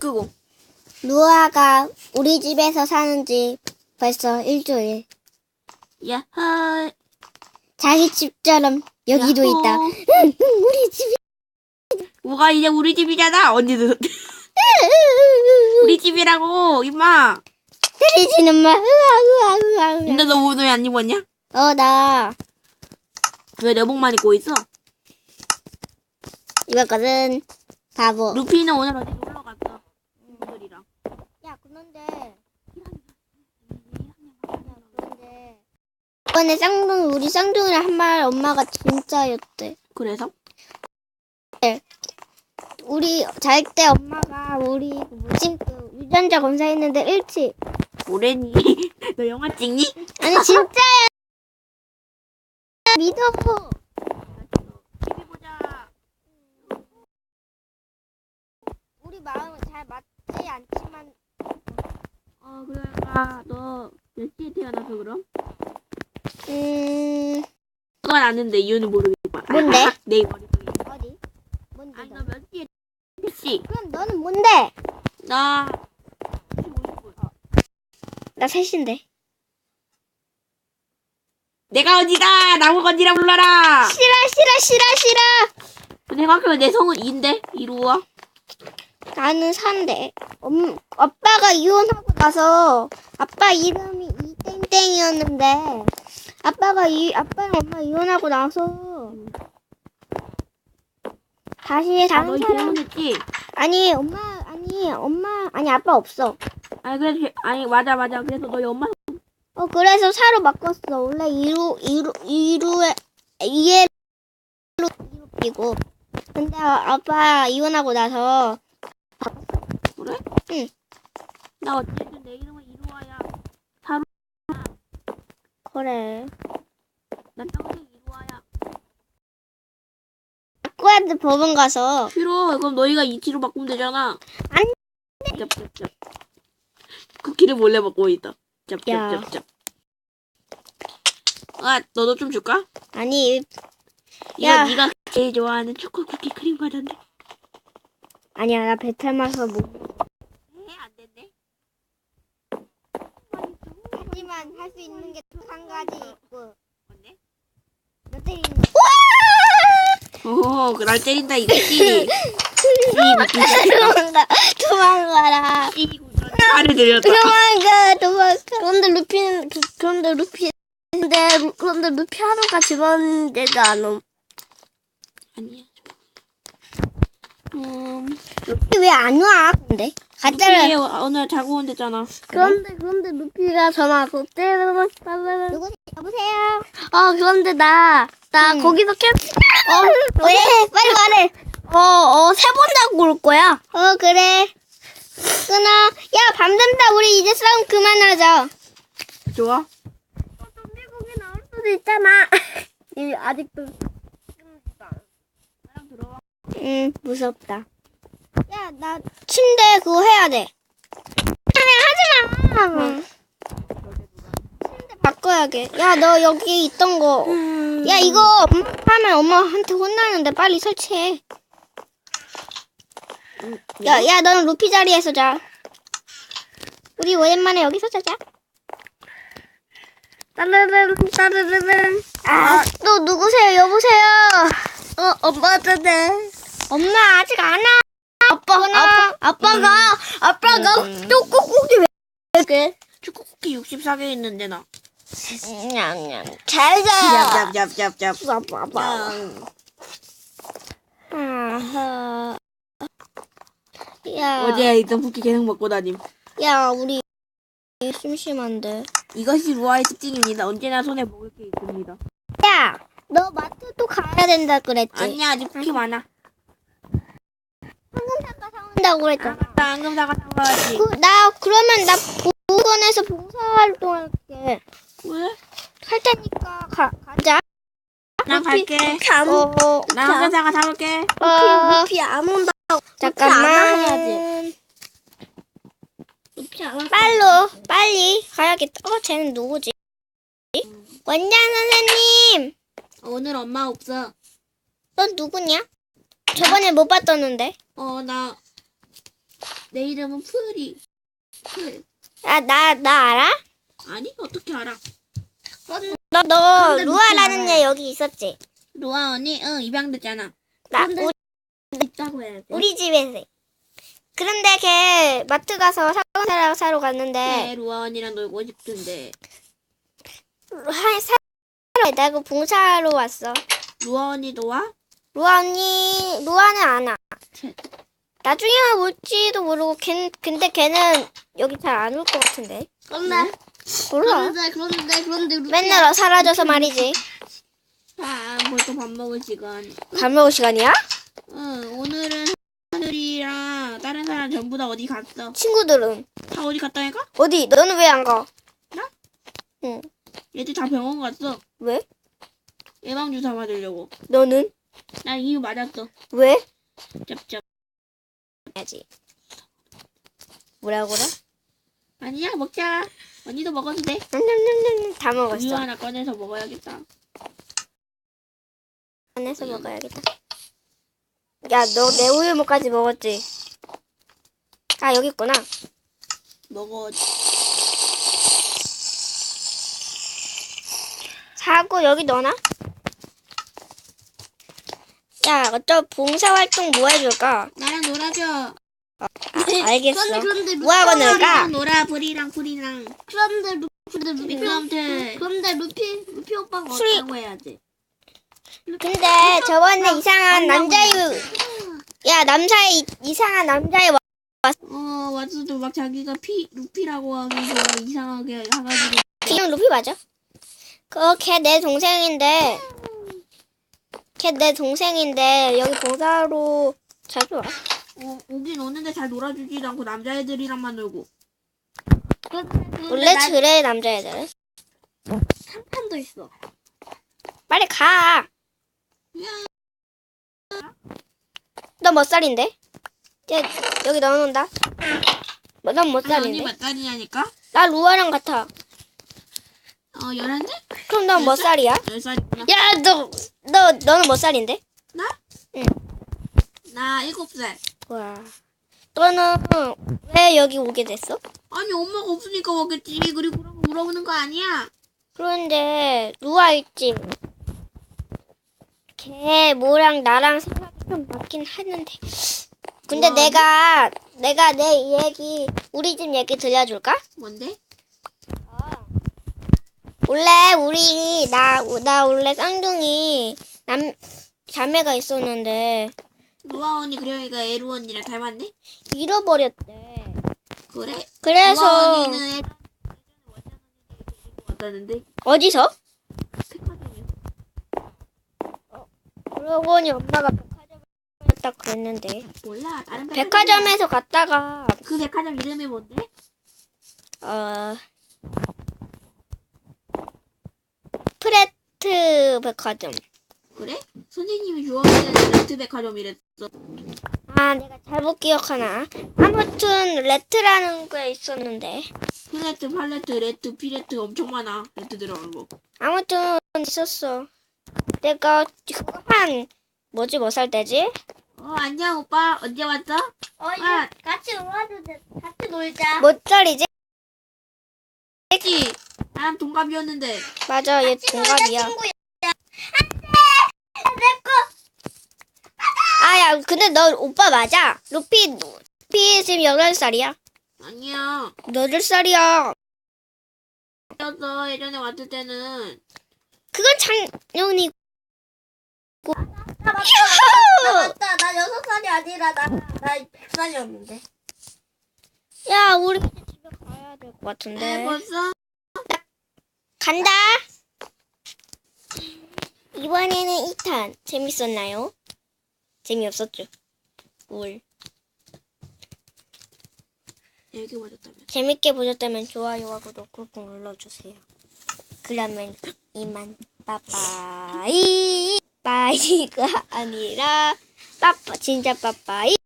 끄고. 루아가 우리 집에서 사는 지 벌써 일주일. 야하. 자기 집처럼 여기도 야호. 있다. 응, 응, 우리 집이. 뭐가 이제 우리 집이잖아. 언니도. 우리 집이라고 임마. 들리지는 마. 으아, 으아, 으아, 으아. 근데 너 오늘 안 입었냐? 어, 나 왜 내복만 입고 있어? 이거거든. 바보. 루피는 오늘 어디 친구들이랑. 야, 그런데. 그런데. 이번에 쌍둥이, 우리 쌍둥이랑 한 말 엄마가 진짜였대. 그래서? 우리 잘 때 엄마가 우리 그 뭐지 그 유전자 검사했는데 일치. 뭐래니? 너 영화 찍니? 아니 진짜야. 믿어. TV 보자. 우리 마음은 잘맞 지 않지만 어 그러니까 너 몇 시에 태어나서 그럼? 음 그건 아는데 이유는 모르겠지만. 뭔데? 내 머릿속에. 어디? 뭔데? 아니 너? 너몇 시에 몇 시? 그럼 너는 뭔데? 나 15분. 나 셋인데. 내가 어디가 나무 건지라 불러라. 싫어 싫어 싫어 싫어. 생각해보면 내 성은 2인데 이루어. 나는 산대. 엄 아빠가 이혼하고 나서 아빠 이름이 이땡땡이었는데 아빠가 이 아빠랑 엄마 이혼하고 나서 다시 아, 다른 너 사람 결혼했지? 아니 엄마 아니 엄마 아니 아빠 없어. 아니 그래서 아니 맞아 맞아. 그래서 너희 엄마 어 그래서 사로 바꿨어. 원래 이루 이루 이루에 이해로 이루 이고. 근데 아빠 이혼하고 나서 그래? 응. 나 어쨌든 내 이름은 이루아야. 그래. 난 평생 이루아야. 돼 법원 가서. 싫어. 그럼 너희가 이치로 바꾸면 되잖아. 안 짭짭짭. 쿠키를 몰래 먹고 있다. 짭짭짭짭. 아, 너도 좀 줄까? 아니 이거 야. 네가 제일 좋아하는 초코 쿠키 크림 과자인데. 아니야 나 배탈 마서 뭐. 에, 안 된대. 하지만 할 수 있는 게두한 가지 있고. 뭔데? 너 때리는 거. 오, 그날 때린다 이거지. 도망가 도망가라. 칼을 들였다. 도망가 도망가. 그런데 루피는 그, 그런데 루피 근데 루- 그런데 루피 하루가 집었는데도 안 옴. 아니야. 음, 루피 왜 안 와? 근데 얘 가짜를. 오늘 자고 온댔잖아. 그런데 그런데 루피가 전화하고 때려 누구 여보세요. 어 그런데 나나 응. 거기서 캠. 어 왜? 빨리 말해. 어어 세 번 자고 올 거야. 어 그래. 끊어. 야 밤 된다. 우리 이제 싸움 그만하자. 좋아? 좀비 고기 나올 수도 있잖아. 이 아직도. 응 무섭다. 야 나 침대 그거 해야 돼. 그냥 하지 마. 침대 바꿔야게. 야 너 여기 있던 거. 야 이거 엄마 하면 엄마한테 혼나는데 빨리 설치해. 야야 너는 루피 자리에서 자. 우리 오랜만에 여기서 자자. 따르르르 따르르르. 아또 누구세요 여보세요. 어 엄마잖아. 엄마 아직 안 와. 아빠 아빠 아빠가 아빠가 또 꾹꾹이 왜 이렇게? 초코 쿠키 64개 있는데 나. 냥냥 잘 자. 짭짭짭짭짭. 아빠. 아하. 야, 어제 있던 쿠키 계속 먹고 다님. 야, 우리 심심한데. 이것이 루아의 특징입니다. 언제나 손에 먹을 게 있습니다. 야, 너 마트 또 가야 된다 그랬지? 아니야, 아직 쿠키 많아. 황금사과 사온다고 아, 그랬잖아. 맞다. 앙금사과 사와야지. 그, 나 그러면 나 보건에서 봉사활동할게. 왜? 할 테니까 가, 가자. 난 갈게. 어, 어, 나 앙금사과 사올게. 어, 루피 안 온다. 잠깐만. 해야지. 루피 안 온다. 빨로 빨리 가야겠다. 어, 쟤는 누구지? 원장 선생님, 오늘 엄마 없어. 넌 누구냐? 저번에 못 봤었는데. 어, 나 내 이름은 풀이. 풀. 아, 나, 나 알아? 아니 어떻게 알아? 너, 너, 근데 루아라는 누구 애 여기 있었지? 로아 언니 응 입양됐잖아. 나, 근데- 우리, 있다고 해야지. 우리 집에서. 그런데 걔 마트 가서 사과사랑 사러 갔는데, 네, 로아 언니랑 놀고 싶던데. 한, 사러 나고 봉사하러 왔어. 로아 언니도 와? 루아 언니, 루아는 안 와. 쟤. 나중에 올지도 모르고, 걔, 근데 걔는 여기 잘 안 올 것 같은데. 그런데 몰라. 그런데 그런데 그런데 루피야. 맨날 사라져서 말이지. 아 벌써 밥 먹을 시간. 밥 먹을 시간이야? 응 오늘은 하늘이랑 다른 사람 전부 다 어디 갔어? 친구들은? 다 어디 갔다니까? 어디? 너는 왜 안 가? 나? 응. 얘들 다 병원 갔어. 왜? 예방 주사 맞으려고. 너는? 나 이미 맞았어. 왜? 짭짭. 해야지. 뭐라고라? 아니야 먹자. 언니도 먹어도 돼. 냠냠냠냠 다 우유 먹었어. 하나 꺼내서 먹어야겠다. 안에서 먹어야겠다. 야, 너 내 우유 먹까지 먹었지? 아, 여기 있구나. 먹어. 사고 여기 넣어놔. 야, 어쩌 봉사활동 뭐 해줄까? 나랑 놀아줘. 아, 알겠어. 그런데 그런데 뭐 하고 놀까? 놀아 불이랑 불이랑. 그런데 루 근데 루피 미끄럼틀. 그런데 루피 루피 오빠가 술이- 라고 해야지. 근데 저번에 이상한 남자유, 야, 남자의, 이- 이상한 남자의 와- 어 와서도 막 자기가 피 루피라고 하면서 이상하게 해가지고. 그냥 루피 맞아? 그, 걔내 동생인데, 걔 내 동생인데, 여기 봉사로 자주 와. 어, 오긴 오는데 잘 놀아주지도 않고 남자애들이랑만 놀고. 원래 그래, 남자애들은. 한판도 있어. 빨리 가. 너 몇 살인데? 야, 여기 넣어놓는다. 뭐, 넌몇 아니, 언니 살인데? 몇 살이냐니까? 나 루아랑 같아. 어, 열한 살? 그럼 넌 몇 살이야? 열 살이구나. 야, 너, 너, 너는 몇 살인데? 나? 응. 나 일곱 살. 와. 너는 왜 여기 오게 됐어? 아니, 엄마가 없으니까 오겠지. 그리고 거 물어보는 거 아니야. 그런데 루아 있지. 걔 뭐랑 나랑 생각이 좀 맞긴 하는데. 근데 우와. 내가 내가 내 얘기 우리 집 얘기 들려줄까? 뭔데? 원래 우리 나 나 원래 쌍둥이 남 자매가 있었는데 노아 언니 그러니까 에루 언니랑 닮았네? 잃어버렸대. 그래? 노아 그래서 언니는 왔다는데 어디서? 백화점이요. 그러고 보니 엄마가 백화점에 갔다 그랬는데 몰라. 다른 백화점에서 갔다가 그 백화점 이름이 뭔데? 어 프레트 백화점. 그래? 선생님이 좋아하는 레트 백화점이랬어. 아 내가 잘못 기억하나. 아무튼 레트라는 게 있었는데 플레트, 팔레트, 레트, 피레트 엄청 많아. 레트 들어간 거. 아무튼 있었어. 내가 한 뭐지 뭐 살 때지? 어, 안녕 오빠. 언제 왔어? 어 이제 아. 같이 놀아도 돼. 같이 놀자. 몇 살이지? 했지. 나랑 동갑이었는데. 맞아 얘 동갑이야. 친구야. 아야 근데 너 오빠 맞아. 루피 루피 지금 여덟 살이야. 아니야. 여덟 살이야. 였어. 예전에 왔을 때는. 그건 작년이. 나 맞다. 나 맞다. 나 여섯 살이 아니라 나나 백 살이었는데. 야 우리 이제 집에 가야 될것 네, 같은데. 벌써? 간다. 이번에는 2탄 재밌었나요? 재미없었죠. 울. 이렇게 맞았다면. 재밌게 보셨다면 좋아요와 구독 꾹꾹 눌러주세요. 그러면 이만 빠빠이 빠이가 아니라 빠빠 진짜 빠빠이